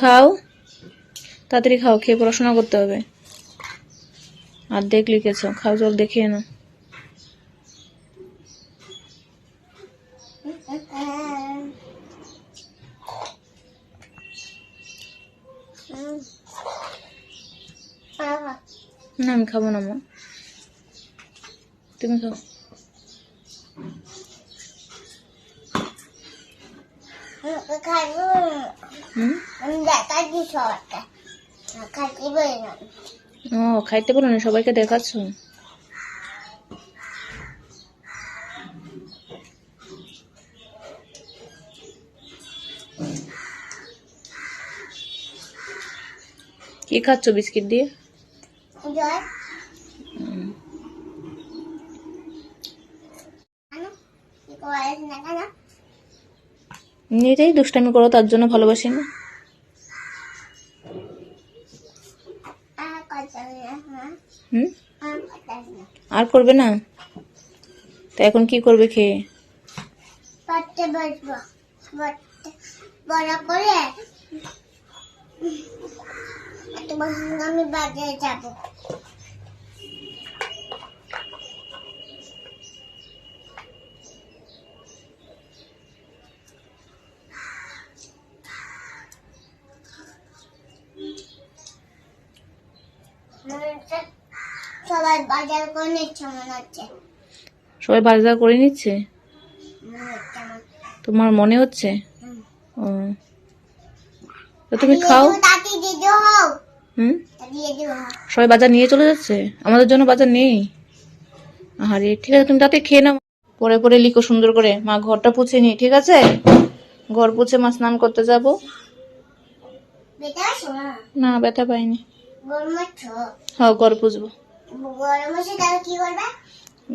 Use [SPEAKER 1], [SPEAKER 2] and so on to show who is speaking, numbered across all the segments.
[SPEAKER 1] খাও? তাড়াতাড়ি খাও, খেয়ে পড়াশোনা করতে হবে। আর দেখ লিখেছ, খাও, জল দেখিয়ে না না, আমি খাব না, মা। তুমি খাও। ও খাইতে বলো না সবাইকে দেখাচ্ছ। কি খাচ্ছ বিস্কিট দিয়ে? হুম। নিজেই দুষ্টামি করো, তার জন্য ভালোবাসি না। হুম? আর করবে না? তা এখন কি করবে খেয়ে?
[SPEAKER 2] আমি বাজারে যাব মনে হচ্ছে। সবাই বাজার করে নিচ্ছে মনে হচ্ছে।
[SPEAKER 1] সবাই বাজার করে নিচ্ছে? তোমার মনে হচ্ছে? ও। তো তুমি খাও। হুম? সবাই বাজার নিয়ে চলে যাচ্ছে? আমাদের জন্য বাজার নেই? আরে ঠিক আছে তুমি তাতে খেয়ে নাও। পরে পরে লিখো সুন্দর করে। মা ঘরটা পুছে নি ঠিক আছে? ঘর পুছে মা স্নান করতে যাব। না ব্যথা পাইনি। হ্যাঁ ঘর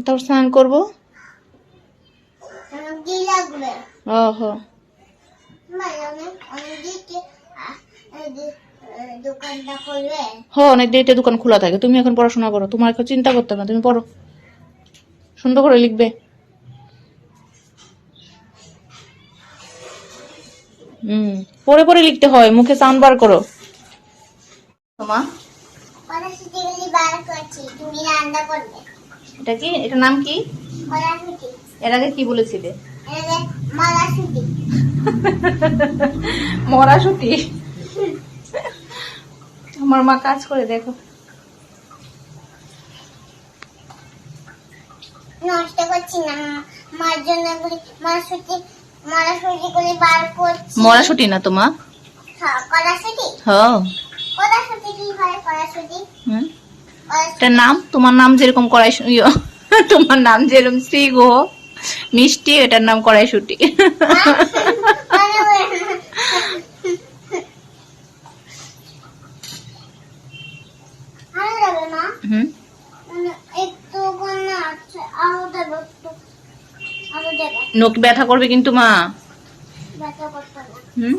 [SPEAKER 1] তারপর স্নান করব। ও হ
[SPEAKER 2] অনেক
[SPEAKER 1] দেরিতে দোকান খোলা থাকে। তুমি এখন পড়াশোনা করো তোমার এখন চিন্তা করতে হবে না তুমি পড়ো। সুন্দর করে লিখবে। হুম পরে পরে লিখতে হয় মুখে সাউন্ড বার করো। তোমা? এটা কি? এটা নাম কি? এর আগে কি বলেছিলে? মরাশুটি আমার মা কাজ করে দেখো।
[SPEAKER 2] নষ্ট করছি না মার জন্য করে বার করছি।
[SPEAKER 1] মরাশুটি না তোমা?
[SPEAKER 2] হ্যাঁ, হয়।
[SPEAKER 1] এটার নাম? তোমার নাম যেরকম কড়াই ইয়ে, তোমার নাম যেরকম শ্রী গো। মিষ্টি এটার নাম কড়াইশুটি। হুম? নখ ব্যথা করবে কিন্তু মা।
[SPEAKER 2] ব্যথা করতে
[SPEAKER 1] হুম?